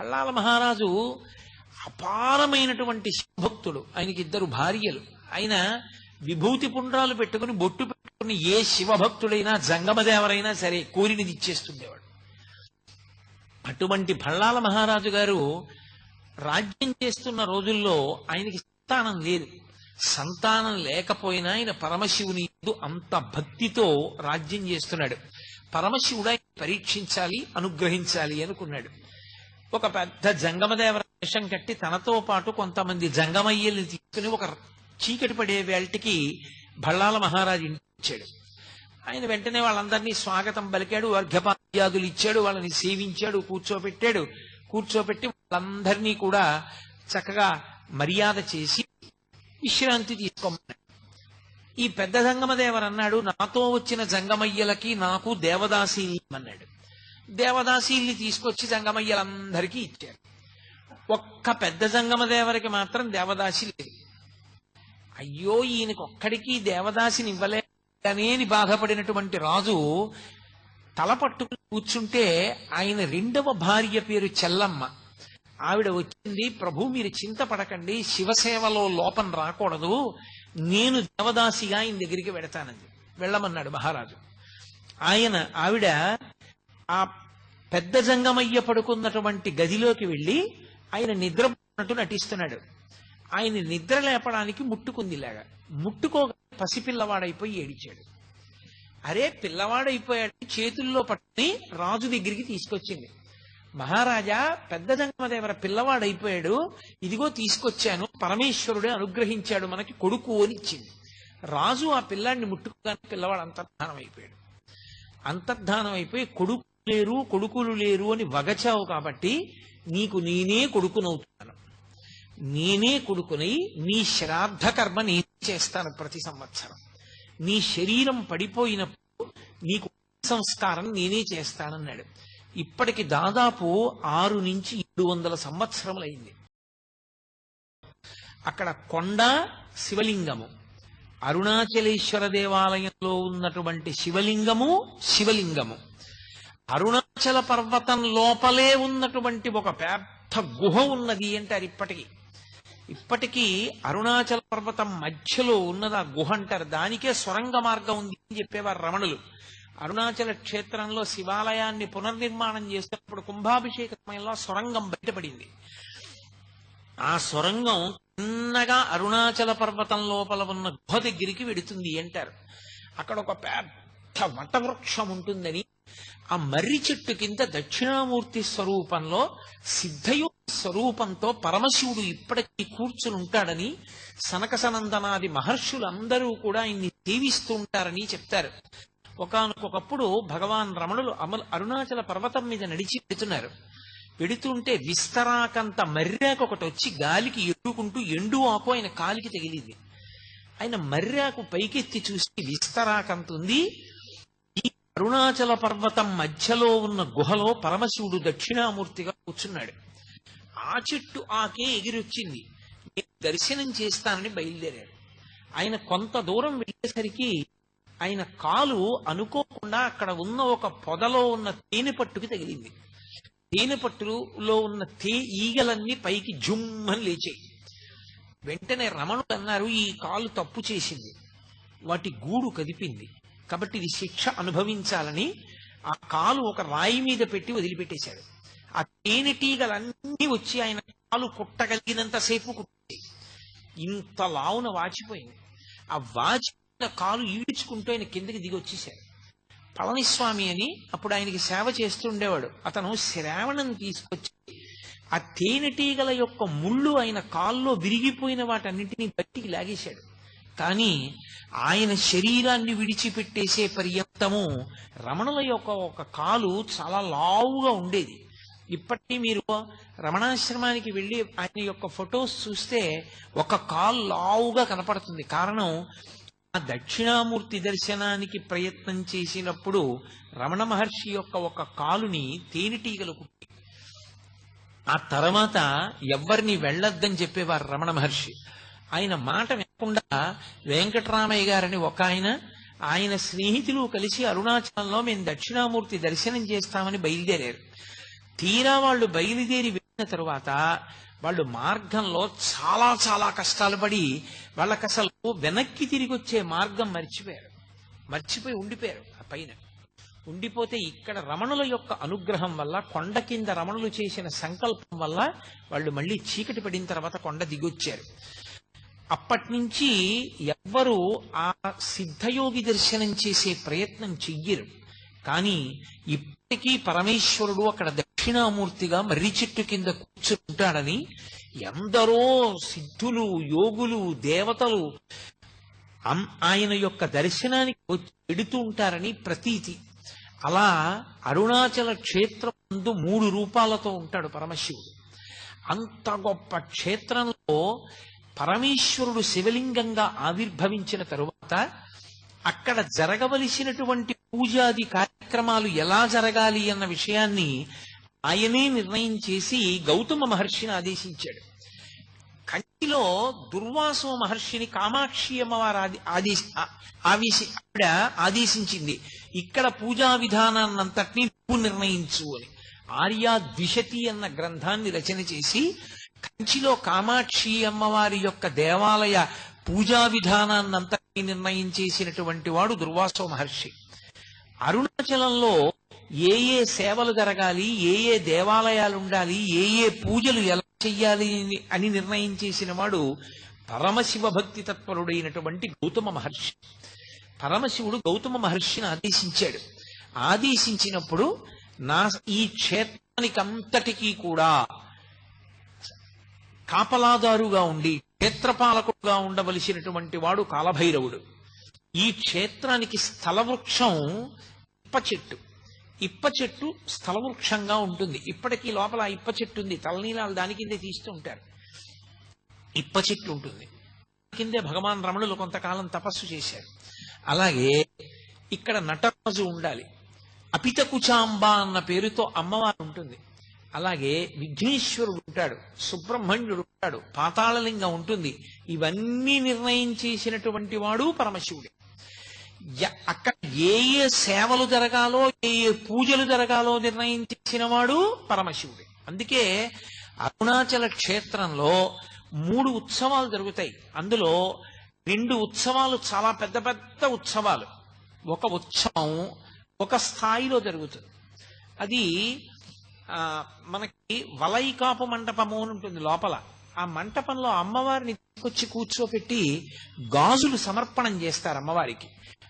పళ్ళాల మహారాజు అపారమైనటువంటి శివభక్తుడు. ఆయనకి ఇద్దరు భార్యలు. ఆయన విభూతి పుండ్రాలు పెట్టుకుని బొట్టు పెట్టుకుని ఏ శివభక్తుడైనా జంగమదేవరైనా సరే కోరినది ఇచ్చేస్తుండేవాడు అటువంటి భళ్ళాల మహారాజు గారు రాజ్యం చేస్తున్న రోజుల్లో ఆయనకి సంతానం లేదు. సంతానం లేకపోయినా ఆయన పరమశివుని అంత భక్తితో రాజ్యం చేస్తున్నాడు. పరమశివుడు ఆయన పరీక్షించాలి అనుగ్రహించాలి అనుకున్నాడు. ఒక పెద్ద జంగమదేవర వేషం కట్టి తనతో పాటు కొంతమంది జంగమయ్యల్ని తీసుకుని ఒక చీకటి పడే వేళటికి భళ్ళాల మహారాజు ఇంటికి వచ్చాడు ఆయన వెంటనే వాళ్ళందరినీ స్వాగతం పలికాడు అర్ఘ్యపాద్యాదులు ఇచ్చాడు వాళ్ళని సేవించాడు కూర్చోబెట్టాడు కూర్చోబెట్టి వాళ్ళందరినీ కూడా చక్కగా మర్యాద చేసి విశ్రాంతి తీసుకోమన్నాడు. ఈ పెద్ద జంగమదేవర్ అన్నాడు నాతో వచ్చిన జంగమయ్యలకి నాకు దేవదాసి అన్నాడు. దేవదాసీల్ని తీసుకొచ్చి జంగమయ్యలందరికీ ఇచ్చారు. ఒక్క పెద్ద జంగమదేవరికి మాత్రం దేవదాసి లేదు. అయ్యో ఈయనకి ఒక్కడికి దేవదాసిని ఇవ్వలేదని బాధపడినటువంటి రాజు తల పట్టుకుని కూర్చుంటే ఆయన రెండవ భార్య పేరు చెల్లమ్మ. ఆవిడ వచ్చింది ప్రభు మీరు చింతపడకండి శివసేవలో లోపం రాకూడదు నేను దేవదాసిగా ఆయన దగ్గరికి వెడతానంది వెళ్ళమన్నాడు మహారాజు. ఆయన ఆవిడ ఆ పెద్ద జంగమయ్య పడుకున్నటువంటి గదిలోకి వెళ్ళి ఆయన నిద్రపోతున్నట్టు నటిస్తున్నాడు. ఆయన నిద్ర లేపడానికి ముట్టుకుంది ఇలాగా ముట్టుకోగా పసిపిల్లవాడైపోయి ఏడిచాడు. అరే పిల్లవాడైపోయాడు చేతుల్లో పట్టుని రాజు దగ్గరికి తీసుకొచ్చింది. మహారాజా పెద్ద జంగమదేవర పిల్లవాడైపోయాడు. ఇదిగో తీసుకొచ్చాను. పరమేశ్వరుడే అనుగ్రహించాడు మనకి కొడుకు అని ఇచ్చింది. రాజు ఆ పిల్లాడిని ముట్టుకోగానే పిల్లవాడు అంతర్ధానం అయిపోయాడు అంతర్ధానం అయిపోయి కొడుకు లేరు కొడుకులు లేరు అని వగచావు కాబట్టి నీకు నేనే కొడుకునవుతున్నాను. నేనే కొడుకునై నీ శ్రాద్ధ కర్మ నేను చేస్తాను ప్రతి సంవత్సరం. నీ శరీరం పడిపోయినప్పుడు నీకు సంస్కారం నేనే చేస్తానన్నాడు. ఇప్పటికి దాదాపు ఆరు నుంచి ఏడు వందల సంవత్సరములైంది. అక్కడ కొండ శివలింగము. అరుణాచలేశ్వర దేవాలయంలో ఉన్నటువంటి శివలింగము శివలింగము. అరుణాచల పర్వతం లోపలే ఉన్నటువంటి ఒక పెద్ద గుహ ఉన్నది అంటారు ఇప్పటికి. ఇప్పటికీ అరుణాచల పర్వతం మధ్యలో ఉన్నది ఆ గుహ అంటారు. దానికే సొరంగ మార్గం ఉంది అని చెప్పేవారు రమణులు. అరుణాచల క్షేత్రంలో శివాలయాన్ని పునర్నిర్మాణం చేసినప్పుడు కుంభాభిషేక సమయంలో సొరంగం బయటపడింది. ఆ సొరంగం చిన్నగా అరుణాచల పర్వతం లోపల ఉన్న గుహ దగ్గరికి వెడుతుంది అంటారు. అక్కడ ఒక పెద్ద వటవృక్షం ఉంటుందని ఆ మర్రి చెట్టు కింద దక్షిణామూర్తి స్వరూపంలో సిద్ధయు స్వరూపంతో పరమశివుడు ఇప్పటికీ కూర్చుని ఉంటాడని సనక సనందనాది మహర్షులందరూ కూడా ఆయన్ని సేవిస్తూ ఉంటారని చెప్తారు. ఒకనకొకప్పుడు భగవాన్ రమణులు అమలు అరుణాచల పర్వతం మీద నడిచి పెడుతున్నారు పెడుతుంటే విస్తరాకంత మర్రాకు ఒకటి వచ్చి గాలికి ఎడుకుంటూ ఎండు ఆకు ఆయన కాలికి తగిలింది. ఆయన మర్రాకు పైకెత్తి చూసి విస్తరాకంత ఉంది అరుణాచల పర్వతం మధ్యలో ఉన్న గుహలో పరమశివుడు దక్షిణామూర్తిగా కూర్చున్నాడు. ఆ చెట్టు ఆకే ఎగిరొచ్చింది. నేను దర్శనం చేస్తానని బయలుదేరాడు. ఆయన కొంత దూరం వెళ్ళేసరికి ఆయన కాలు అనుకోకుండా అక్కడ ఉన్న ఒక పొదలో ఉన్న తేనె పట్టుకి తగిలింది. తేనె పట్టులో ఉన్న తే ఈగలన్నీ పైకి జుమ్మని లేచాయి. వెంటనే రమణుడు అన్నారు ఈ కాలు తప్పు చేసింది. వాటి గూడు కదిపింది. కాబట్టి ఇది శిక్ష అనుభవించాలని ఆ కాలు ఒక రాయి మీద పెట్టి వదిలిపెట్టేశాడు. ఆ తేనెటీగలన్నీ వచ్చి ఆయన కాలు కుట్టగలిగినంతసేపు కుట్టాయి ఇంత లావున వాచిపోయింది. ఆ వాచిపోయిన కాలు ఈడ్చుకుంటూ ఆయన కిందకి దిగి వచ్చేశాడు. పళనిస్వామి అని అప్పుడు ఆయనకి సేవ చేస్తూ ఉండేవాడు. అతను శ్రావణం తీసుకొచ్చి ఆ తేనెటీగల యొక్క ముళ్ళు ఆయన కాల్లో విరిగిపోయిన వాటన్నింటినీ బట్టికి లాగేశాడు. కానీ ఆయన శరీరాన్ని విడిచిపెట్టేసే పర్యంతము రమణుల యొక్క ఒక కాలు చాలా లావుగా ఉండేది. ఇప్పటికీ మీరు రమణాశ్రమానికి వెళ్ళి ఆయన యొక్క ఫొటోస్ చూస్తే ఒక కాలు లావుగా కనపడుతుంది. కారణం ఆ దక్షిణామూర్తి దర్శనానికి ప్రయత్నం చేసినప్పుడు రమణ మహర్షి యొక్క ఒక కాలుని తేనెటీగలు కుట్టి ఆ తర్వాత ఎవరిని వెళ్ళొద్దని చెప్పేవారు రమణ మహర్షి. ఆయన మాట వినకుండా వెంకటరామయ్య గారని ఒక ఆయన ఆయన స్నేహితులు కలిసి అరుణాచలంలో మేము దక్షిణామూర్తి దర్శనం చేస్తామని బయలుదేరారు. తీరా వాళ్ళు బయలుదేరి వెళ్ళిన తరువాత వాళ్ళు మార్గంలో చాలా చాలా కష్టాలు పడి వాళ్ళకి అసలు వెనక్కి తిరిగి వచ్చే మార్గం మర్చిపోయారు. మర్చిపోయి ఉండిపోయారు ఆ పైన. ఉండిపోతే ఇక్కడ రమణుల యొక్క అనుగ్రహం వల్ల కొండ కింద రమణులు చేసిన సంకల్పం వల్ల వాళ్ళు మళ్ళీ చీకటి పడిన తర్వాత కొండ దిగొచ్చారు. అప్పటి నుంచి ఎవ్వరూ ఆ సిద్ధయోగి దర్శనం చేసే ప్రయత్నం చెయ్యరు. కానీ ఇప్పటికీ పరమేశ్వరుడు అక్కడ దక్షిణామూర్తిగా మర్రి చెట్టు కింద కూర్చుంటాడని ఎందరో సిద్ధులు యోగులు దేవతలు ఆయన యొక్క దర్శనానికి పెడుతూ ఉంటారని ప్రతీతి. అలా అరుణాచల క్షేత్రం ముందు మూడు రూపాలతో ఉంటాడు పరమశివుడు. అంత గొప్ప క్షేత్రంలో పరమేశ్వరుడు శివలింగంగా ఆవిర్భవించిన తరువాత అక్కడ జరగవలసినటువంటి పూజాది కార్యక్రమాలు ఎలా జరగాలి అన్న విషయాన్ని ఆయనే నిర్ణయం చేసి గౌతమ మహర్షిని ఆదేశించాడు. కంచిలో దుర్వాసో మహర్షిని కామాక్షి అమ్మవారు ఆది- ఆదేశ ఆవేశి ఆవిడ ఆదేశించింది ఇక్కడ పూజా విధానాన్నంతటినీ నువ్వు నిర్ణయించు అని. ఆర్యా ద్విషతి అన్న గ్రంథాన్ని రచన చేసి కంచిలో కామాక్షి అమ్మవారి యొక్క దేవాలయ పూజా విధానాన్నంతా నిర్ణయం చేసినటువంటి వాడు దుర్వాసో మహర్షి. అరుణాచలంలో ఏ ఏ సేవలు జరగాలి ఏ ఏ దేవాలయాలు ఉండాలి ఏ ఏ పూజలు ఎలా చెయ్యాలి అని- అని నిర్ణయం చేసిన వాడు పరమశివ భక్తి తత్పరుడైనటువంటి గౌతమ మహర్షి. పరమశివుడు గౌతమ మహర్షిని ఆదేశించాడు. ఆదేశించినప్పుడు నా ఈ క్షేత్రానికి అంతటికీ కూడా కాపలాదారుగా ఉండి క్షేత్రపాలకుడుగా ఉండవలసినటువంటి వాడు కాలభైరవుడు. ఈ క్షేత్రానికి స్థలవృక్షం ఇప్ప చెట్టు. ఇప్ప చెట్టు స్థలవృక్షంగా ఉంటుంది. ఇప్పటికీ లోపల ఇప్ప చెట్టు ఉంది. తలనీలాలు దాని కిందే తీస్తూ ఉంటారు. ఇప్ప చెట్టు ఉంటుంది. దాని కిందే భగవాన్ రమణులు కొంతకాలం తపస్సు చేశారు. అలాగే ఇక్కడ నటరాజు ఉండాలి. అపితకుచాంబ అన్న పేరుతో అమ్మవారు ఉంటుంది. అలాగే విఘ్నేశ్వరుడు ఉంటాడు సుబ్రహ్మణ్యుడు ఉంటాడు పాతాళలింగం ఉంటుంది. ఇవన్నీ నిర్ణయం చేసినటువంటి వాడు పరమశివుడే. య- అక్కడ ఏ ఏ సేవలు జరగాలో ఏ ఏ పూజలు జరగాలో నిర్ణయం చేసిన వాడు పరమశివుడే. అందుకే అరుణాచల క్షేత్రంలో మూడు ఉత్సవాలు జరుగుతాయి. అందులో రెండు ఉత్సవాలు చాలా పెద్ద పెద్ద ఉత్సవాలు. ఒక ఉత్సవం ఒక స్థాయిలో జరుగుతుంది. అది మనకి వలైకాపు మంటపము అని ఉంటుంది లోపల. ఆ మంటపంలో అమ్మవారిని తీసుకొచ్చి కూర్చోపెట్టి గాజులు సమర్పణం చేస్తారు అమ్మవారికి.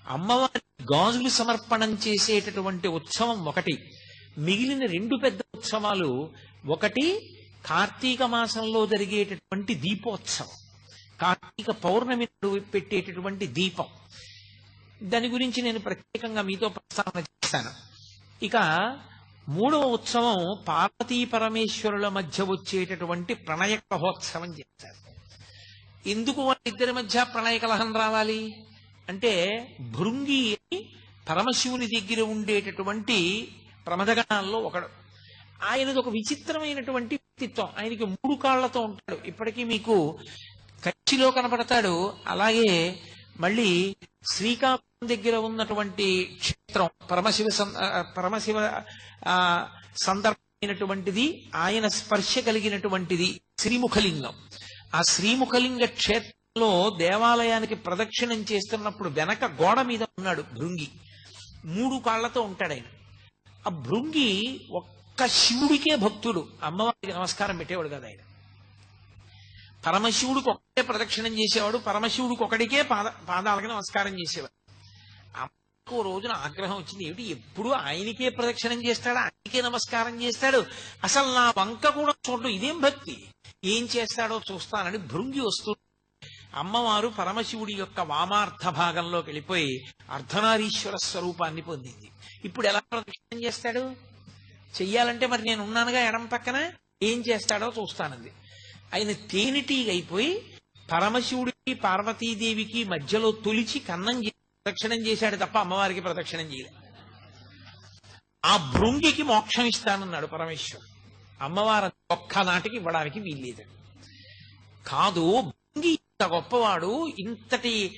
అమ్మవారి గాజులు సమర్పణం చేసేటటువంటి ఉత్సవం ఒకటి. మిగిలిన రెండు పెద్ద ఉత్సవాలు ఒకటి కార్తీక మాసంలో జరిగేటటువంటి దీపోత్సవం. కార్తీక పౌర్ణమి పెట్టేటటువంటి దీపం. దాని గురించి నేను ప్రత్యేకంగా మీతో ప్రస్తావన చేస్తాను. ఇక మూడవ ఉత్సవం పార్వతీ పరమేశ్వరుల మధ్య వచ్చేటటువంటి ప్రణయ కలహోత్సవం చేస్తారు. ఎందుకు వాళ్ళిద్దరి మధ్య ప్రణయ కలహం రావాలి? అంటే భృంగి పరమశివుని దగ్గర ఉండేటటువంటి ప్రమదగణాల్లో ఒకడు. ఆయనది ఒక విచిత్రమైనటువంటి వ్యక్తిత్వం. ఆయనకి మూడు కాళ్ళతో ఉంటాడు. ఇప్పటికీ మీకు కచ్చిలో కనపడతాడు. అలాగే మళ్ళీ శ్రీకాకుళం దగ్గర ఉన్నటువంటి క్షేత్రం పరమశివ పరమశివ ఆ, సందర్భమైనటువంటిది ఆయన స్పర్శ కలిగినటువంటిది శ్రీముఖలింగం. ఆ శ్రీముఖలింగ క్షేత్రంలో దేవాలయానికి ప్రదక్షిణం చేస్తున్నప్పుడు వెనక గోడ మీద ఉన్నాడు భృంగి. మూడు కాళ్ళతో ఉంటాడు ఆయన. ఆ భృంగి ఒక్క శివుడికే భక్తుడు. అమ్మవారికి నమస్కారం పెట్టేవాడు కదా ఆయన. పరమశివుడికి ఒకటే ప్రదక్షిణం చేసేవాడు పరమశివుడికి ఒకడికే పాద పాదాలకి నమస్కారం చేసేవాడు. అమ్మకు ఓ రోజున ఆగ్రహం వచ్చింది ఏమిటి ఎప్పుడు ఆయనకే ప్రదక్షిణం చేస్తాడు? ఆయనకే నమస్కారం చేస్తాడు? అసలు నా వంక కూడా చూడడం ఇదేం భక్తి? ఏం చేస్తాడో చూస్తానని భృంగి వస్తూ అమ్మవారు పరమశివుడి యొక్క వామార్థ భాగంలోకి వెళ్ళిపోయి అర్ధనారీశ్వర స్వరూపాన్ని పొందింది. ఇప్పుడు ఎలా ప్రదక్షిణం చేస్తాడు? చెయ్యాలంటే మరి నేను ఉన్నానుగా ఎడం పక్కన? ఏం చేస్తాడో చూస్తానంది. ఆయన తేనెటీగ అయిపోయి పరమశివుడికి పార్వతీదేవికి మధ్యలో తొలిచి కన్నం ప్రదక్షిణం చేశాడు తప్ప అమ్మవారికి ప్రదక్షిణం చేయలే ఆ భృంగికి మోక్షం ఇస్తానన్నాడు పరమేశ్వరుడు. అమ్మవారు ఒక్కనాటికి ఇవ్వడానికి వీల్లేదు. కాదు భృంగి ఇంత గొప్పవాడు ఇంతటి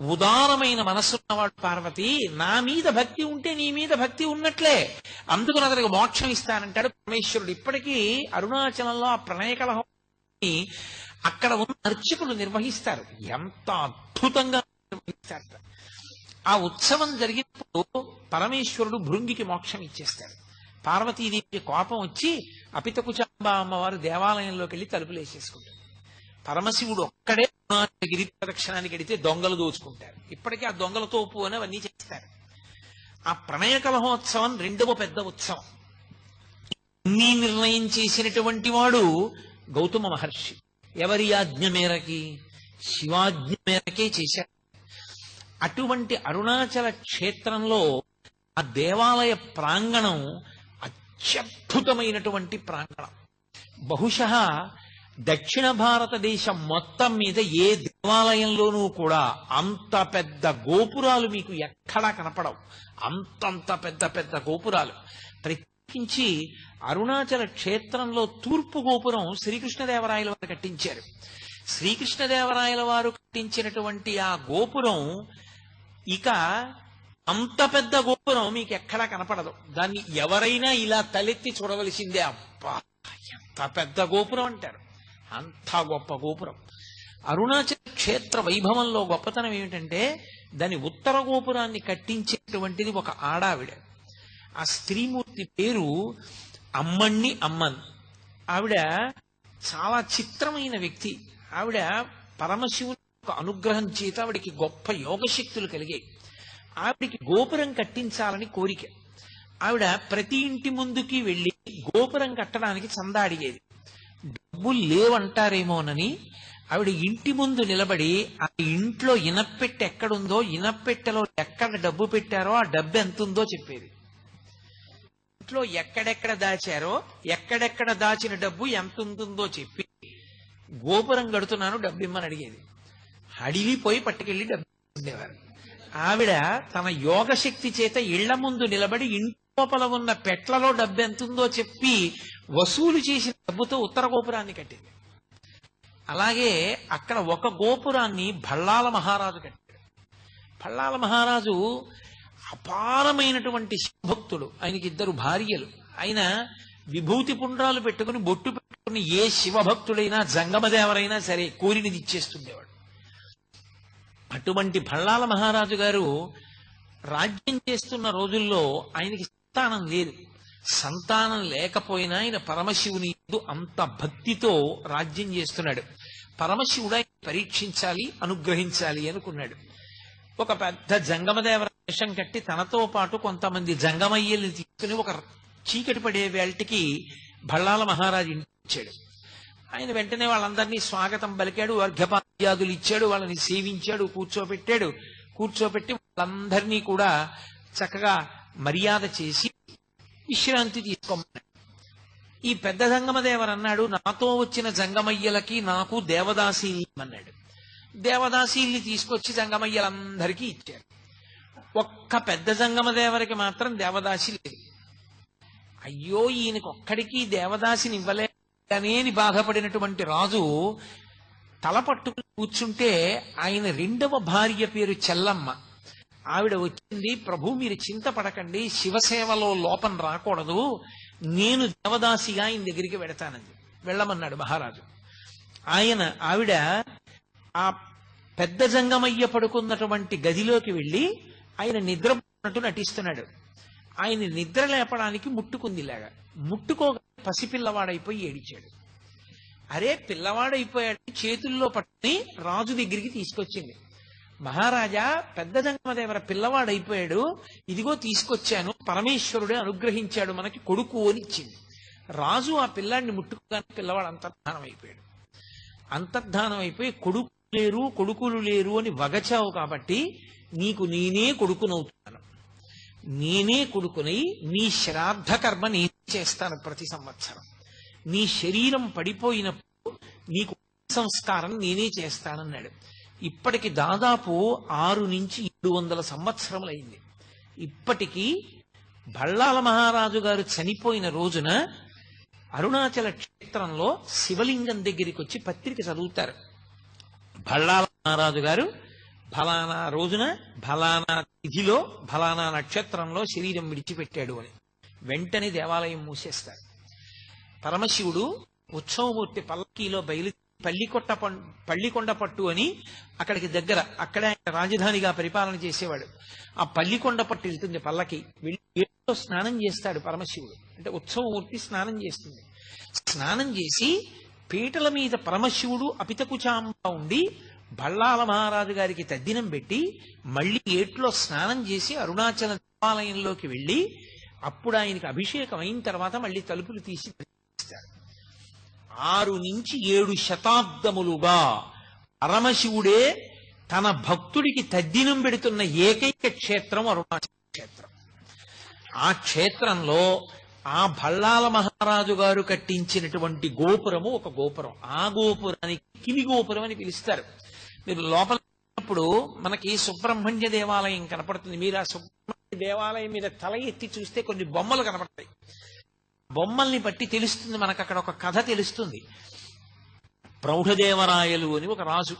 ఉదారమైన మనస్సున్నవాడు పార్వతి నా మీద భక్తి ఉంటే నీ మీద భక్తి ఉన్నట్లే. అందుకు అతనికి మోక్షం ఇస్తానంటాడు పరమేశ్వరుడు. ఇప్పటికీ అరుణాచలంలో ఆ ప్రణయ కలహం అక్కడ ఉన్న అర్చకులు నిర్వహిస్తారు. ఎంత అద్భుతంగా నిర్వహిస్తారు. ఆ ఉత్సవం జరిగినప్పుడు పరమేశ్వరుడు భృంగికి మోక్షం ఇచ్చేస్తాడు. పార్వతీదేవికి కోపం వచ్చి అపితకుచాంబ అమ్మవారు దేవాలయంలోకి వెళ్ళి తలుపులేసేసుకుంటారు పరమశివుడు ఒక్కడే గిరి ప్రదక్షిణానికి వెడితే దొంగలు దోచుకుంటారు. ఇప్పటికీ ఆ దొంగల తోపు అని అవన్నీ చేస్తారు ఆ ప్రణయ కలహోత్సవం రెండవ పెద్ద ఉత్సవం. ఇన్ని నిర్ణయం చేసినటువంటి వాడు గౌతమ మహర్షి. ఎవరి ఆజ్ఞ మేరకి? శివాజ్ఞ మేరకే చేశారు. అటువంటి అరుణాచల క్షేత్రంలో ఆ దేవాలయ ప్రాంగణం అత్యద్భుతమైనటువంటి ప్రాంగణం. బహుశ దక్షిణ భారతదేశం మొత్తం మీద ఏ దేవాలయంలోనూ కూడా అంత పెద్ద గోపురాలు మీకు ఎక్కడా కనపడవు. అంతంత పెద్ద పెద్ద గోపురాలు. కట్టించి అరుణాచల క్షేత్రంలో తూర్పు గోపురం శ్రీకృష్ణదేవరాయల వారు కట్టించారు. శ్రీకృష్ణదేవరాయల వారు కట్టించినటువంటి ఆ గోపురం ఇక అంత పెద్ద గోపురం మీకు ఎక్కడా కనపడదు. దాన్ని ఎవరైనా ఇలా తలెత్తి చూడవలసిందే. అబ్బా ఎంత పెద్ద గోపురం అంటారు. అంత గొప్ప గోపురం. అరుణాచల క్షేత్ర వైభవంలో గొప్పతనం ఏమిటంటే దాని ఉత్తర గోపురాన్ని కట్టించేటువంటిది ఒక ఆడావిడ. ఆ స్త్రీమూర్తి పేరు అమ్మణ్ణి అమ్మన్. ఆవిడ చాలా చిత్రమైన వ్యక్తి. ఆవిడ పరమశివుని యొక్క అనుగ్రహం చేత ఆవిడికి గొప్ప యోగశక్తులు కలిగాయి. ఆవిడికి గోపురం కట్టించాలని కోరిక. ఆవిడ ప్రతి ఇంటి ముందుకి వెళ్ళి గోపురం కట్టడానికి చందా అడిగేది. డబ్బులు లేవంటారేమోనని ఆవిడ ఇంటి ముందు నిలబడి ఆ ఇంట్లో ఇనప్పెట్టె ఎక్కడుందో ఇనప్పెట్టెలో ఎక్కడ డబ్బు పెట్టారో ఆ డబ్బు ఎంత ఉందో చెప్పేది. ఇంట్లో ఎక్కడెక్కడ దాచారో ఎక్కడెక్కడ దాచిన డబ్బు ఎంత ఉంటుందో చెప్పి గోపురం కడుతున్నాను డబ్బు ఇమ్మని అడిగేది. అడిగిపోయి పట్టుకెళ్ళి డబ్బు ఉండేవారు ఆవిడ తన యోగ శక్తి చేత ఇళ్ళ ముందు నిలబడి ఇంట్లోపల ఉన్న పెట్లలో డబ్బు ఎంతుందో చెప్పి వసూలు చేసిన డబ్బుతో ఉత్తర గోపురాన్ని కట్టింది. అలాగే అక్కడ ఒక గోపురాన్ని భళ్ళాల మహారాజు కట్టాడు. భళ్ళాల మహారాజు అపారమైనటువంటి శివభక్తుడు. ఆయనకి ఇద్దరు భార్యలు. ఆయన విభూతి పుండ్రాలు పెట్టుకుని బొట్టు పెట్టుకుని ఏ శివభక్తుడైనా జంగమదేవరైనా సరే కోరినది ఇచ్చేస్తుండేవాడు అటువంటి భళ్ళాల మహారాజు గారు రాజ్యం చేస్తున్న రోజుల్లో ఆయనకి సంతానం లేదు. సంతానం లేకపోయినా ఆయన పరమశివుని అంత భక్తితో రాజ్యం చేస్తున్నాడు. పరమశివుడు ఆయన పరీక్షించాలి అనుగ్రహించాలి అనుకున్నాడు. ఒక పెద్ద జంగమదేవర విషం కట్టి తనతో పాటు కొంతమంది జంగమయ్యల్ని తీసుకుని ఒక చీకటి పడే వేళటికి భళ్ళాల మహారాజు ఇంటికి వచ్చాడు ఆయన వెంటనే వాళ్ళందరినీ స్వాగతం పలికాడు అర్ఘ్యపాద్యాదులు ఇచ్చాడు వాళ్ళని సేవించాడు కూర్చోబెట్టాడు కూర్చోబెట్టి వాళ్ళందరినీ కూడా చక్కగా మర్యాద చేసి విశ్రాంతి తీసుకోమన్నాడు. ఈ పెద్ద జంగమదేవర్ అన్నాడు నాతో వచ్చిన జంగమయ్యలకి నాకు దేవదాసీని అన్నాడు. దేవదాసీల్ని తీసుకొచ్చి జంగమయ్యలందరికీ ఇచ్చారు ఒక్క పెద్ద జంగమదేవరికి మాత్రం దేవదాసి లేదు. అయ్యో ఈయనకి ఒక్కడికి దేవదాసిని ఇవ్వలేదని బాధపడినటువంటి రాజు తల పట్టుకుని కూర్చుంటే ఆయన రెండవ భార్య పేరు చెల్లమ్మ. ఆవిడ వచ్చింది ప్రభు మీరు చింతపడకండి శివసేవలో లోపం రాకూడదు నేను దేవదాసిగా ఆయన దగ్గరికి వెడతానని. వెళ్ళమన్నాడు మహారాజు. ఆయన ఆవిడ ఆ పెద్ద జంగమయ్య పడుకున్నటువంటి గదిలోకి వెళ్ళి ఆయన నిద్రపోతున్నట్టు నటిస్తున్నాడు. ఆయన నిద్ర లేపడానికి ముట్టుకుంది ఇలాగా ముట్టుకోగా పసిపిల్లవాడైపోయి ఏడిచాడు. అరే పిల్లవాడైపోయాడు చేతుల్లో పట్టుకుని రాజు దగ్గరికి తీసుకొచ్చింది. మహారాజా పెద్ద జంగమదేవర పిల్లవాడైపోయాడు. ఇదిగో తీసుకొచ్చాను. పరమేశ్వరుడే అనుగ్రహించాడు మనకి కొడుకు అని ఇచ్చింది. రాజు ఆ పిల్లాడిని ముట్టుకోగానే పిల్లవాడు అంతర్ధానం అయిపోయాడు అంతర్ధానం అయిపోయి కొడుకు లేరు కొడుకులు లేరు అని వగచావు కాబట్టి నీకు నేనే కొడుకునవుతున్నాను నేనే కొడుకునై నీ శ్రాద్ధ కర్మ నేను చేస్తాను ప్రతి సంవత్సరం. నీ శరీరం పడిపోయినప్పుడు నీకు సంస్కారం నేనే చేస్తానన్నాడు. ఇప్పటికి దాదాపు ఆరు నుంచి ఏడు వందల సంవత్సరములైంది. ఇప్పటికీ బళ్ళాల మహారాజు గారు చనిపోయిన రోజున అరుణాచల క్షేత్రంలో శివలింగం దగ్గరికి వచ్చి పత్రిక చదువుతారు. బళ్ళాల మహారాజు గారు ఫలానా రోజున ఫలానా తిథిలో ఫలానా నక్షత్రంలో శరీరం విడిచిపెట్టాడు అని. వెంటనే దేవాలయం మూసేస్తారు. పరమశివుడు ఉత్సవమూర్తి పల్లకీలో బయలు పల్లికొట్ట పల్లికొండ పట్టు అని అక్కడికి దగ్గర అక్కడే ఆయన రాజధానిగా పరిపాలన చేసేవాడు. ఆ పల్లికొండ పట్టు వెళ్తుంది పల్లకి. వెళ్ళి స్నానం చేస్తాడు పరమశివుడు. అంటే ఉత్సవమూర్తి స్నానం చేస్తుంది. స్నానం చేసి పీటల మీద పరమశివుడు అపితకుచాంబ ఉండి భళ్ళాల మహారాజు గారికి తద్దినం పెట్టి మళ్ళీ ఏట్లో స్నానం చేసి అరుణాచల దేవాలయంలోకి వెళ్ళి అప్పుడు ఆయనకి అభిషేకం అయిన తర్వాత మళ్ళీ తలుపులు తీసి ప్రవేశిస్తాడు ఆరు నుంచి ఏడు శతాబ్దములుగా పరమశివుడే తన భక్తుడికి తద్దినం పెడుతున్న ఏకైక క్షేత్రం అరుణాచల క్షేత్రం. ఆ క్షేత్రంలో ఆ భళ్ళాల మహారాజు గారు కట్టించినటువంటి గోపురము ఒక గోపురం. ఆ గోపురానికి కిలి గోపురం అని పిలుస్తారు. మీరు లోపల అప్పుడు మనకి సుబ్రహ్మణ్య దేవాలయం కనపడుతుంది. మీరు ఆ సుబ్రహ్మణ్య దేవాలయం మీద తల ఎత్తి చూస్తే కొన్ని బొమ్మలు కనపడతాయి. బొమ్మల్ని బట్టి తెలుస్తుంది మనకు అక్కడ ఒక కథ తెలుస్తుంది. ప్రౌఢదేవరాయలు అని ఒక రాజు.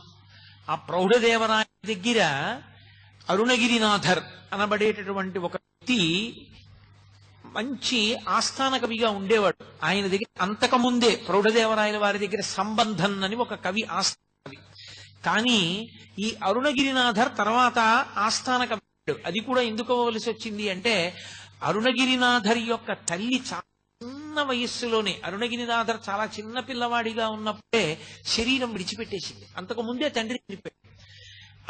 ఆ ప్రౌఢదేవరాయ దగ్గర అరుణగిరినాథర్ అనబడేటటువంటి ఒక వ్యక్తి మంచి ఆస్థాన కవిగా ఉండేవాడు. ఆయన దగ్గర అంతకముందే ప్రౌఢదేవరాయల వారి దగ్గర సంబంధం అని ఒక కవి ఆస్థాన కవి కానీ ఈ అరుణగిరినాథర్ తర్వాత ఆస్థాన కవి అది కూడా ఎందుకు అవ్వవలసి వచ్చింది అంటే అరుణగిరినాథర్ యొక్క తల్లి చాలా చిన్న వయస్సులోనే అరుణగిరినాథర్ చాలా చిన్న పిల్లవాడిగా ఉన్నప్పుడే శరీరం విడిచిపెట్టేసింది. అంతకు ముందే తండ్రి చనిపోయాడు.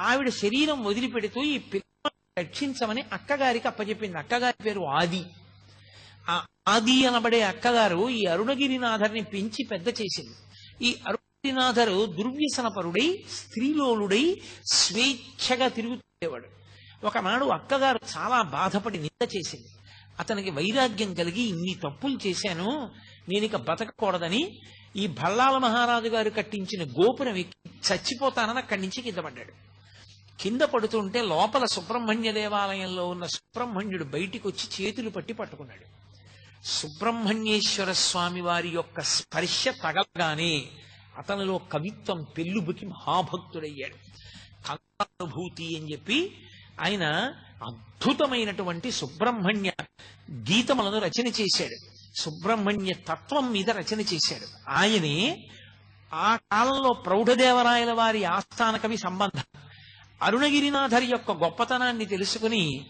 ఆవిడ శరీరం వదిలిపెడుతూ ఈ పిల్ల రక్షించమని అక్కగారికి అప్పచెప్పింది. అక్కగారి పేరు ఆది. ఆ ఆది అనబడే అక్కగారు ఈ అరుణగిరినాథర్ని పెంచి పెద్ద చేసింది. ఈ అరుణగిరినాథరు దుర్వ్యసనపరుడై స్త్రీలోలుడై స్వేచ్ఛగా తిరుగుతుండేవాడు. ఒకనాడు అక్కగారు చాలా బాధపడి నింద చేసింది. అతనికి వైరాగ్యం కలిగి ఇన్ని తప్పులు చేశాను నేను ఇక బతకూడదని ఈ భల్లాల మహారాజు గారు కట్టించిన గోపురం ఎక్కి చచ్చిపోతానని అక్కడి నుంచి కింద పడ్డాడు. కింద పడుతుంటే లోపల సుబ్రహ్మణ్య దేవాలయంలో ఉన్న సుబ్రహ్మణ్యుడు బయటికి వచ్చి చేతులు పట్టి పట్టుకున్నాడు. సుబ్రహ్మణ్యేశ్వర స్వామి వారి యొక్క స్పర్శ తగలగానే అతనిలో కవిత్వం పెళ్ళుబుకి మహాభక్తుడయ్యాడు. కళానుభూతి అని చెప్పి ఆయన అద్భుతమైనటువంటి సుబ్రహ్మణ్య గీతములను రచన చేశాడు. సుబ్రహ్మణ్య తత్వం మీద రచన చేశాడు. ఆయనే ఆ కాలంలో ప్రౌఢదేవరాయల వారి ఆస్థాన కవి సంబంధం. అరుణగిరినాథరి యొక్క గొప్పతనాన్ని తెలుసుకుని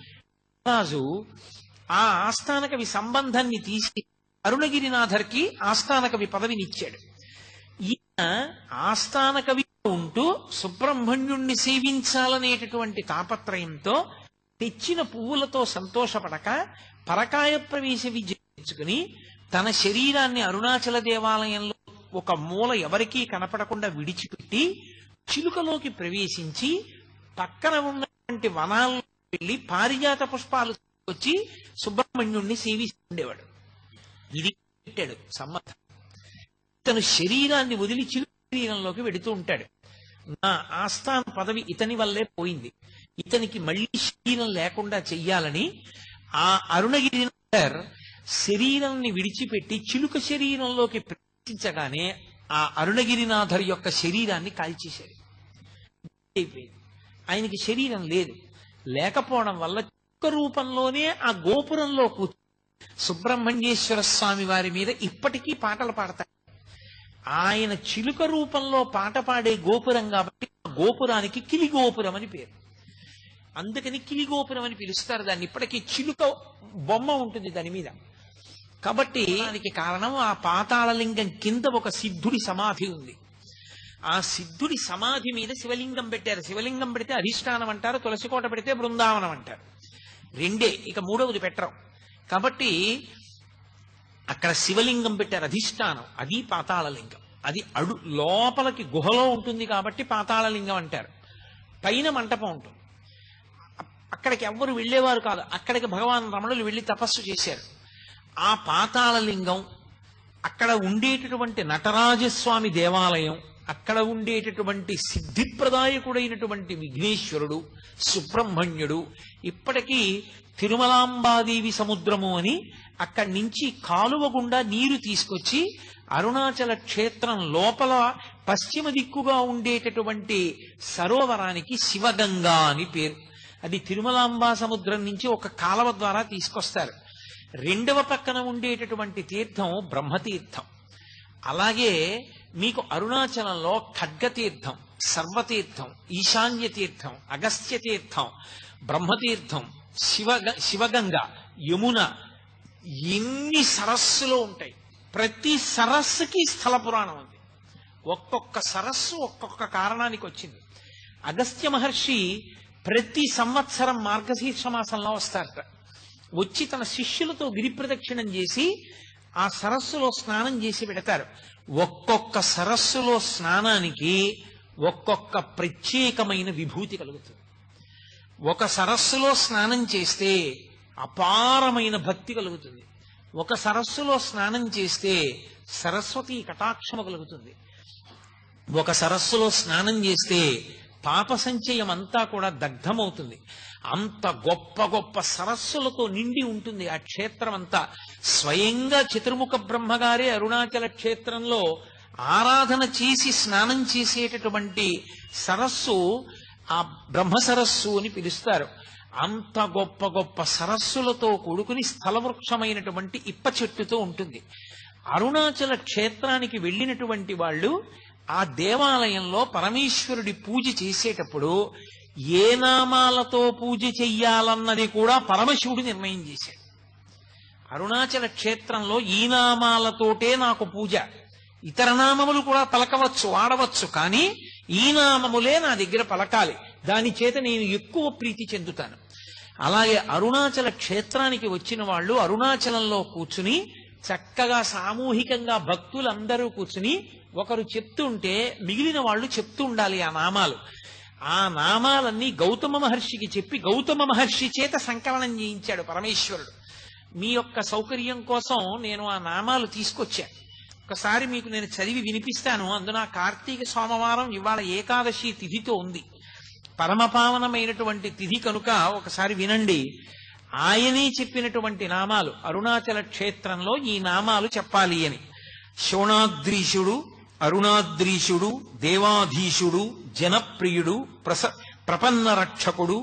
రాజు ఆ ఆస్థాన కవి సంబంధాన్ని తీసి అరుణగిరినాథర్కి ఆస్థాన కవి పదవినిచ్చాడు. ఈయన ఆస్థాన కవి ఉంటూ సుబ్రహ్మణ్యుణ్ణి సేవించాలనేటటువంటి తాపత్రయంతో తెచ్చిన పువ్వులతో సంతోషపడక పరకాయ ప్రవేశ విద్య తన శరీరాన్ని అరుణాచల దేవాలయంలో ఒక మూల ఎవరికీ కనపడకుండా విడిచిపెట్టి చిలుకలోకి ప్రవేశించి పక్కన ఉన్నటువంటి వనాల్లో వెళ్ళి పారిజాత పుష్పాలు వచ్చి సుబ్రహ్మణ్యుణ్ణి సేవిస్తుండేవాడు. ఇది పెట్టాడు సంబంధం ఇతను శరీరాన్ని వదిలి చిరు శరీరంలోకి వెడుతూ ఉంటాడు. నా ఆస్థాన పదవి ఇతని వల్లే పోయింది. ఇతనికి మళ్ళీ శరీరం లేకుండా చెయ్యాలని ఆ అరుణగిరి శరీరాన్ని విడిచిపెట్టి చిలుక శరీరంలోకి ప్రవేశించగానే ఆ అరుణగిరినాథర్ యొక్క శరీరాన్ని కాల్చేశారు అయిపోయింది. ఆయనకి శరీరం లేదు. లేకపోవడం వల్ల ఒక్క రూపంలోనే ఆ గోపురంలో కూర్చు సుబ్రహ్మణ్యేశ్వర స్వామి వారి మీద ఇప్పటికీ పాటలు పాడతారు. ఆయన చిలుక రూపంలో పాట పాడే గోపురం కాబట్టి ఆ గోపురానికి కిలి గోపురం అని పేరు. అందుకని కిలి గోపురం అని పిలుస్తారు. దాన్ని ఇప్పటికీ చిలుక బొమ్మ ఉంటుంది దాని మీద. కాబట్టి దానికి కారణం ఆ పాతాళలింగం కింద ఒక సిద్ధుడి సమాధి ఉంది. ఆ సిద్ధుడి సమాధి మీద శివలింగం పెట్టారు. శివలింగం పెడితే అధిష్టానం అంటారు. తులసికోట పెడితే బృందావనం అంటారు. రెండే ఇక మూడవది పెట్టరు. కాబట్టి అక్కడ శివలింగం పెట్టారు అధిష్టానం అది పాతాళలింగం. అది అడు లోపలికి గుహలో ఉంటుంది కాబట్టి పాతాళలింగం అంటారు. పైన మంటపం ఉంటుంది. అక్కడికి ఎవ్వరు వెళ్ళేవారు కాదు. అక్కడికి భగవాన్ రమణులు వెళ్ళి తపస్సు చేశారు. ఆ పాతాళలింగం అక్కడ ఉండేటటువంటి నటరాజస్వామి దేవాలయం అక్కడ ఉండేటటువంటి సిద్ధిప్రదాయకుడైనటువంటి విఘ్నేశ్వరుడు సుబ్రహ్మణ్యుడు ఇప్పటికీ తిరుమలాంబాదేవి సముద్రము అని అక్కడి నుంచి కాలువ గుండా నీరు తీసుకొచ్చి అరుణాచల క్షేత్రం లోపల పశ్చిమ దిక్కుగా ఉండేటటువంటి సరోవరానికి శివగంగా అని పేరు. అది తిరుమలాంబా సముద్రం నుంచి ఒక కాలవ ద్వారా తీసుకొస్తారు. రెండవ పక్కన ఉండేటటువంటి తీర్థం బ్రహ్మతీర్థం. అలాగే మీకు అరుణాచలంలో ఖడ్గతీర్థం సర్వతీర్థం ఈశాన్య తీర్థం అగస్త్య తీర్థం బ్రహ్మతీర్థం శివ శివగంగ యమున ఎన్ని సరస్సులు ఉంటాయి. ప్రతి సరస్సుకి స్థల పురాణం ఉంది. ఒక్కొక్క సరస్సు ఒక్కొక్క కారణానికి వచ్చింది. అగస్త్య మహర్షి ప్రతి సంవత్సరం మార్గశీర్ష మాసంలో వస్తారట. వచ్చి తన శిష్యులతో గిరి ప్రదక్షిణం చేసి ఆ సరస్సులో స్నానం చేసి పెడతారు. ఒక్కొక్క సరస్సులో స్నానానికి ఒక్కొక్క ప్రత్యేకమైన విభూతి కలుగుతుంది. ఒక సరస్సులో స్నానం చేస్తే అపారమైన భక్తి కలుగుతుంది. ఒక సరస్సులో స్నానం చేస్తే సరస్వతి కటాక్షము కలుగుతుంది. ఒక సరస్సులో స్నానం చేస్తే పాప సంచయం అంతా కూడా దగ్ధమవుతుంది. అంత గొప్ప గొప్ప సరస్సులతో నిండి ఉంటుంది ఆ క్షేత్రం అంతా స్వయంగా చతుర్ముఖ బ్రహ్మగారే అరుణాచల క్షేత్రంలో ఆరాధన చేసి స్నానం చేసేటటువంటి సరస్సు ఆ బ్రహ్మ సరస్సు అని పిలుస్తారు. అంత గొప్ప గొప్ప సరస్సులతో కూడుకుని స్థలవృక్షమైనటువంటి ఇప్ప చెట్టుతో ఉంటుంది. అరుణాచల క్షేత్రానికి వెళ్ళినటువంటి వాళ్ళు ఆ దేవాలయంలో పరమేశ్వరుడి పూజ చేసేటప్పుడు ఏ నామాలతో పూజ చెయ్యాలన్నది కూడా పరమశివుడు నిర్ణయం చేశాడు. అరుణాచల క్షేత్రంలో ఈ నామాలతోటే నాకు పూజ. ఇతర నామములు కూడా పలకవచ్చు వాడవచ్చు కానీ ఈ నామములే నా దగ్గర పలకాలి. దాని చేత నేను ఎక్కువ ప్రీతి చెందుతాను. అలాగే అరుణాచల క్షేత్రానికి వచ్చిన వాళ్ళు అరుణాచలంలో కూర్చుని చక్కగా సామూహికంగా భక్తులందరూ కూర్చుని ఒకరు చెప్తుంటే మిగిలిన వాళ్ళు చెప్తూ ఉండాలి ఆ నామాలు. ఆ నామాలన్నీ గౌతమ మహర్షికి చెప్పి గౌతమ మహర్షి చేత సంకలనం చేయించాడు పరమేశ్వరుడు. మీ యొక్క సౌకర్యం కోసం నేను ఆ నామాలు తీసుకొచ్చాను ఒకసారి మీకు నేను చదివి వినిపిస్తాను. అందున కార్తీక సోమవారం ఇవాళ ఏకాదశి తిథితో ఉంది. పరమపావనమైనటువంటి తిథి కనుక ఒకసారి వినండి. ఆయనే చెప్పినటువంటి నామాలు అరుణాచల క్షేత్రంలో ఈ నామాలు చెప్పాలి అని. శోణాద్రీషుడు అరుణాద్రీషుడు దేవాధీషుడు జనప్రియుడు ప్రస ప్రపన్న రక్షకుడు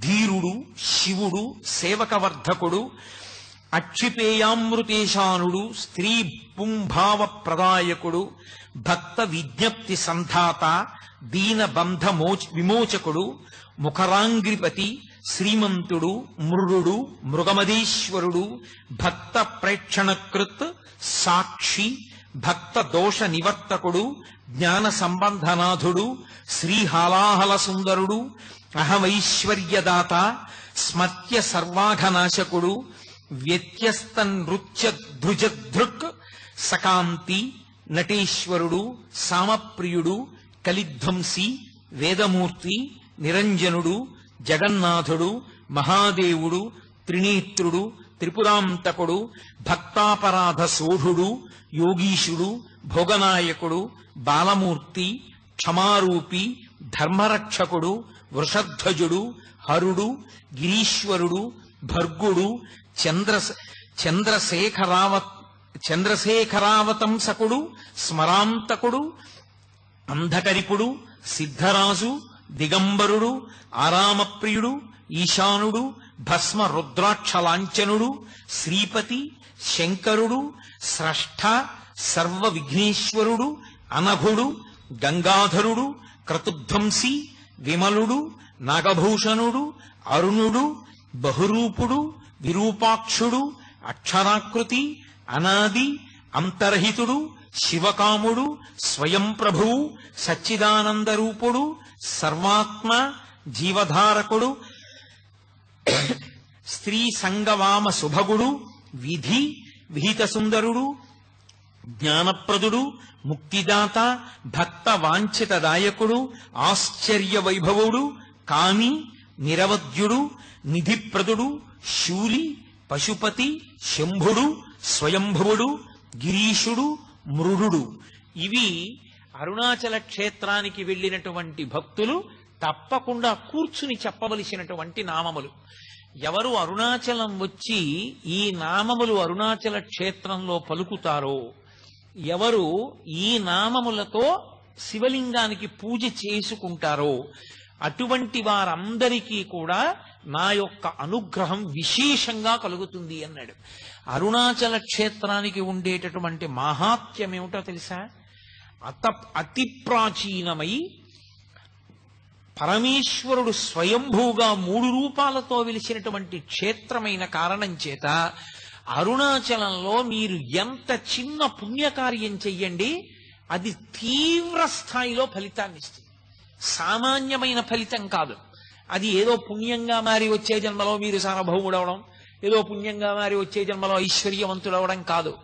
ధీరుడు శివుడు సేవకవర్ధకుడు అక్షిపేయామృతేశానుడు స్త్రీ పుంభావ ప్రదాయకుడు భక్త విజ్ఞప్తి సంధాత దీనబంధ మోచ విమోచకుడు ముఖరాంగ్రిపతి శ్రీమంతుడు మృరుడు మృగమదీశ్వరుడు భక్త ప్రేక్షణకృత్ సాక్షి భక్త దోష నివర్తకుడు జ్ఞాన సంబంధనాథుడు శ్రీహాలాహల సుందరుడు అహమైశ్వర్యదాత స్మత్య సర్వాఘనాశకుడు వ్యత్యస్త నృత్య ధృజధృక్ సకాంతి నటేశ్వరుడు సామప్రియుడు కలిధ్వంసి వేదమూర్తి నిరంజనుడు జగన్నాథుడు మహాదేవుడు త్రినేత్రుడు త్రిపురాంతకుడు భక్తాపరాధ సోఢుడు యోగీశుడు భోగనాయకుడు బాలమూర్తి క్షమారూపి ధర్మరక్షకుడు వృషధ్వజుడు హరుడు గిరీశ్వరుడు భర్గుడు చంద్ర చంద్రశేఖరావ చంద్రశేఖరావతంసకుడు స్మరాంతకుడు అంధకరిపుడు సిద్ధరాజు దిగంబరుడు ఆరామప్రియుడు ఈశానుడు భస్మ రుద్రాక్ష లాంఛనుడు శ్రీపతి శంకరుడు స్రష్ట సర్వ విఘ్నేశ్వరుడు అనఘుడు గంగాధరుడు క్రతుధ్వంసి విమలుడు నాగభూషణుడు అరుణుడు బహురూపుడు విరూపాక్షుడు అక్షరాకృతి అనాది అంతర్హితుడు శివకాముడు స్వయం ప్రభువు సచ్చిదానందరూపుడు సర్వాత్మ జీవధారకుడు స్త్రీ సంగవామ శుభగుడు విధి విహిత సుందరుడు జ్ఞానప్రదుడు ముక్తిదాత భక్త వాంఛితదాయకుడు ఆశ్చర్య వైభవుడు కామి నిరవద్యుడు నిధిప్రదుడు శూలి పశుపతి శంభుడు స్వయంభువుడు గిరీషుడు మృడు. ఇవి అరుణాచల క్షేత్రానికి వెళ్ళినటువంటి భక్తులు తప్పకుండా కూర్చుని చెప్పవలసినటువంటి నామములు. ఎవరు అరుణాచలం వచ్చి ఈ నామములు అరుణాచల క్షేత్రంలో పలుకుతారో ఎవరు ఈ నామములతో శివలింగానికి పూజ చేసుకుంటారో అటువంటి వారందరికీ కూడా నా యొక్క అనుగ్రహం విశేషంగా కలుగుతుంది అన్నాడు. అరుణాచల క్షేత్రానికి ఉండేటటువంటి మహాత్యం ఏమిటో తెలుసా? అత అతి ప్రాచీనమై పరమేశ్వరుడు స్వయంభూగా మూడు రూపాలతో వెలిసినటువంటి క్షేత్రమైన కారణం చేత అరుణాచలంలో మీరు ఎంత చిన్న పుణ్యకార్యం చెయ్యండి అది తీవ్ర స్థాయిలో ఫలితాన్ని ఇస్తుంది. సామాన్యమైన ఫలితం కాదు. అది ఏదో పుణ్యంగా మారి వచ్చే జన్మలో మీరు సార్వభౌముడవడం ఏదో పుణ్యంగా మారి వచ్చే జన్మలో ఐశ్వర్యవంతుడవడం కాదు.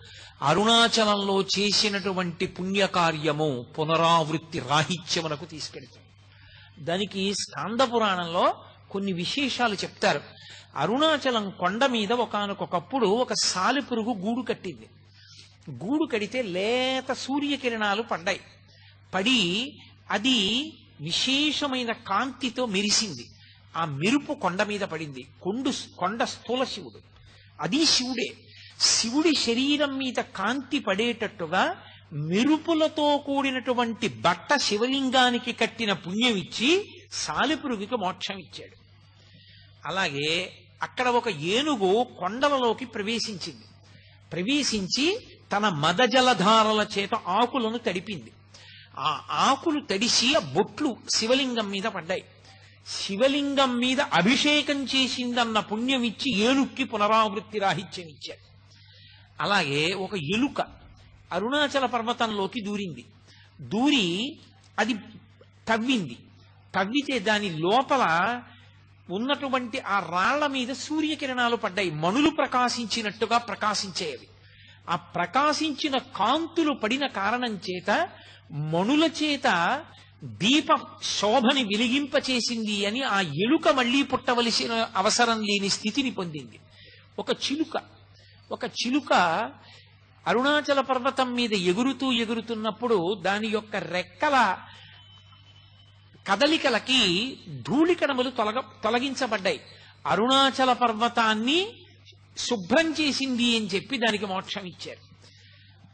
అరుణాచలంలో చేసినటువంటి పుణ్యకార్యము పునరావృత్తి రాహిత్యమునకు తీసుకెళ్తుంది దానికి స్కాంద పురాణంలో కొన్ని విశేషాలు చెప్తారు. అరుణాచలం కొండ మీద ఒకనకొకప్పుడు ఒక సాలెపురుగు గూడు కట్టింది. గూడు కడితే లేత సూర్యకిరణాలు పడ్డాయి. పడి అది విశేషమైన కాంతితో మెరిసింది. ఆ మెరుపు కొండ మీద పడింది. కొండు కొండ స్థూల శివుడు. అది శివుడే. శివుడి శరీరం మీద కాంతి పడేటట్టుగా మెరుపులతో కూడినటువంటి బట్ట శివలింగానికి కట్టిన పుణ్యం ఇచ్చి సాలెపురుగుకి మోక్షం ఇచ్చాడు అలాగే అక్కడ ఒక ఏనుగు కొండలలోకి ప్రవేశించింది. ప్రవేశించి తన మదజలధారల చేత ఆకులను తడిపింది. ఆ ఆకులు తడిసి ఆ బొట్లు శివలింగం మీద పడ్డాయి. శివలింగం మీద అభిషేకం చేసిందన్న పుణ్యం ఇచ్చి ఏనుక్కి పునరావృత్తి రాహిత్యం ఇచ్చాడు అలాగే ఒక ఎలుక అరుణాచల పర్వతంలోకి దూరింది. దూరి అది తవ్వింది. తవ్వితే దాని లోపల ఉన్నటువంటి ఆ రాళ్ళ మీద సూర్యకిరణాలు పడ్డాయి. మణులు ప్రకాశించినట్టుగా ప్రకాశించేవి. ఆ ప్రకాశించిన కాంతులు పడిన కారణం చేత మణుల చేత దీప శోభని వెలిగింపచేసింది అని ఆ ఎలుక మళ్ళీ పుట్టవలసిన అవసరం లేని స్థితిని పొందింది. ఒక చిలుక. ఒక చిలుక అరుణాచల పర్వతం మీద ఎగురుతూ ఎగురుతున్నప్పుడు దాని యొక్క రెక్కల కదలికలకి ధూళికణములు తొలగ తొలగించబడ్డాయి. అరుణాచల పర్వతాన్ని శుభ్రం చేసింది అని చెప్పి దానికి మోక్షం ఇచ్చారు.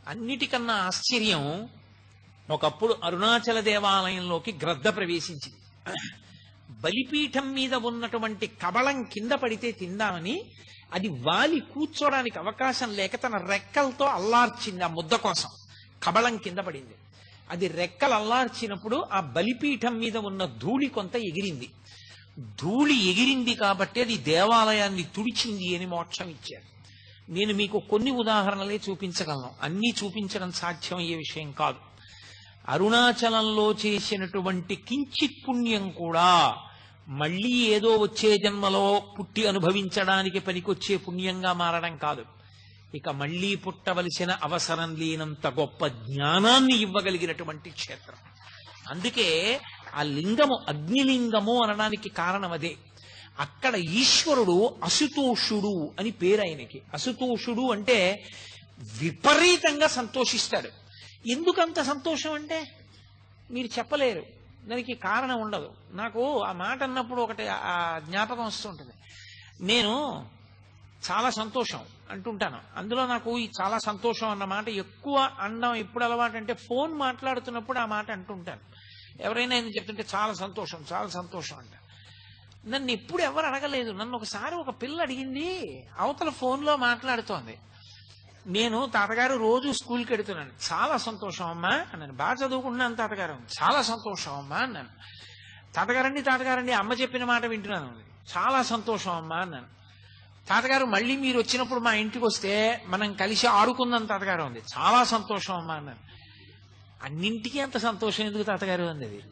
అన్నిటికన్నా ఆశ్చర్యం ఒకప్పుడు అరుణాచల దేవాలయంలోకి గ్రద్ద ప్రవేశించింది. బలిపీఠం మీద ఉన్నటువంటి కబళం కింద పడితే తిందామని అది వాలి కూర్చోడానికి అవకాశం లేక తన రెక్కలతో అల్లార్చింది ఆ ముద్ద కోసం. కబళం కింద పడింది. అది రెక్కలు అల్లార్చినప్పుడు ఆ బలిపీఠం మీద ఉన్న ధూళి కొంత ఎగిరింది. ధూళి ఎగిరింది కాబట్టి అది దేవాలయాన్ని తుడిచింది అని మోక్షం ఇచ్చారు. నేను మీకు కొన్ని ఉదాహరణలే చూపించగలను. అన్నీ చూపించడం సాధ్యమయ్యే విషయం కాదు. అరుణాచలంలో చేసినటువంటి కించిత్ పుణ్యం కూడా మళ్ళీ ఏదో వచ్చే జన్మలో పుట్టి అనుభవించడానికి పనికొచ్చే పుణ్యంగా మారడం కాదు. ఇక మళ్ళీ పుట్టవలసిన అవసరం లేనంత గొప్ప జ్ఞానాన్ని ఇవ్వగలిగినటువంటి క్షేత్రం. అందుకే ఆ లింగము అగ్నిలింగము అనడానికి కారణం అదే. అక్కడ ఈశ్వరుడు అసుతోషుడు అని పేరు ఆయనకి. అసుతోషుడు అంటే విపరీతంగా సంతోషిస్తాడు. ఎందుకంత సంతోషం అంటే మీరు చెప్పలేరు. దానికి కారణం ఉండదు. నాకు ఆ మాట అన్నప్పుడు ఒకటి ఆ జ్ఞాపకం వస్తుంటుంది. నేను చాలా సంతోషం అంటుంటాను. అందులో నాకు ఈ చాలా సంతోషం అన్న మాట ఎక్కువ అన్నం ఎప్పుడు అలవాటు అంటే ఫోన్ మాట్లాడుతున్నప్పుడు ఆ మాట అంటుంటాను. ఎవరైనా ఏం చెప్తుంటే చాలా సంతోషం చాలా సంతోషం అంట. నన్ను ఎప్పుడు ఎవరు అడగలేదు. నన్ను ఒకసారి ఒక పిల్ల అడిగింది అవతల ఫోన్లో మాట్లాడుతోంది. నేను తాతగారు రోజు స్కూల్కి వెడుతున్నాను చాలా సంతోషం అమ్మా అన్నాను. బాగా చదువుకుంటున్నాను తాతగారు. చాలా సంతోషం అమ్మా అన్నాను. తాతగారండి తాతగారండి అమ్మ చెప్పిన మాట వింటున్నాను. చాలా సంతోషం అమ్మా అన్నాను. తాతగారు మళ్ళీ మీరు వచ్చినప్పుడు మా ఇంటికి వస్తే మనం కలిసి ఆడుకుందాం తాతగారు ఉంది చాలా సంతోషం అమ్మా అన్నాను. అన్నింటికీ అంత సంతోషం ఎందుకు తాతగారు అంది? అది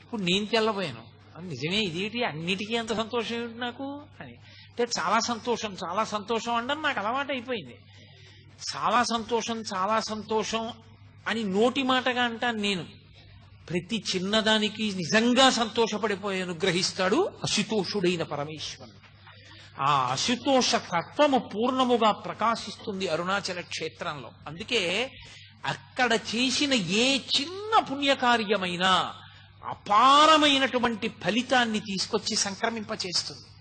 ఇప్పుడు నేను తెల్లబోయాను. నిజమే ఇదేంటి? అన్నిటికీ అంత సంతోషం ఏమిటి నాకు? అని. అంటే చాలా సంతోషం చాలా సంతోషం అనడం నాకు అలవాటు అయిపోయింది. చాలా సంతోషం చాలా సంతోషం అని నోటి మాటగా అంటాను నేను. ప్రతి చిన్నదానికి నిజంగా సంతోషపడిపోయి అనుగ్రహిస్తాడు అశుతోషుడైన పరమేశ్వరుడు. ఆ అశుతోష తత్వము పూర్ణముగా ప్రకాశిస్తుంది అరుణాచల క్షేత్రంలో. అందుకే అక్కడ చేసిన ఏ చిన్న పుణ్యకార్యమైనా అపారమైనటువంటి ఫలితాన్ని తీసుకొచ్చి సంక్రమింపచేస్తుంది.